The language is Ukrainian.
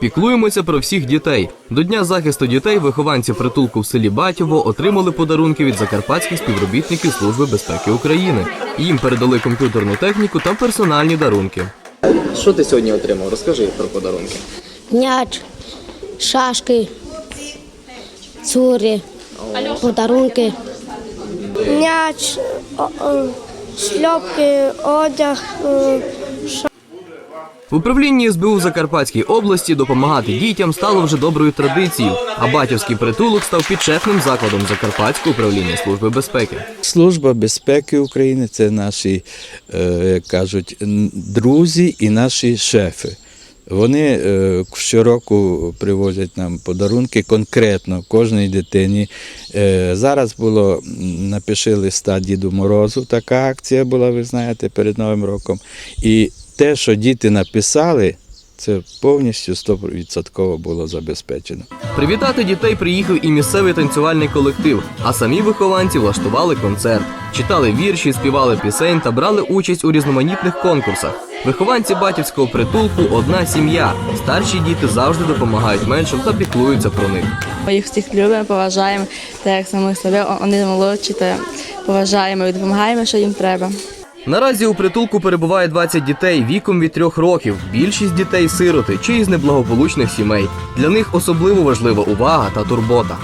Піклуємося про всіх дітей. До Дня захисту дітей вихованці притулку в селі Батєво отримали подарунки від закарпатських співробітників Служби безпеки України. Їм передали комп'ютерну техніку та персональні дарунки. Що ти сьогодні отримав? Розкажи про подарунки. м'яч, шашки, цури, подарунки. М'яч, шльопки, одяг, В управлінні СБУ Закарпатській області допомагати дітям стало вже доброю традицією, а батьківський притулок став підшефним закладом Закарпатського управління Служби безпеки. Служба безпеки України це наші, е, як кажуть, друзі і наші шефи. Вони е, щороку привозять нам подарунки конкретно кожній дитині. Е, Зараз було напиши листа Діду Морозу. Така акція була, ви знаєте, перед Новим роком. І те, що діти написали, це повністю 100% було забезпечено. Привітати дітей приїхав і місцевий танцювальний колектив, а самі вихованці влаштували концерт, читали вірші, співали пісень та брали участь у різноманітних конкурсах. Вихованці батьківського притулку одна сім'я. Старші діти завжди допомагають меншим та піклуються про них. Ми їх всіх любимо, поважаємо, так як самих себе, вони молодші, та поважаємо і допомагаємо, що їм треба. Наразі у притулку перебуває 20 дітей віком від 3 років. Більшість дітей сироти чи із неблагополучних сімей. Для них особливо важлива увага та турбота.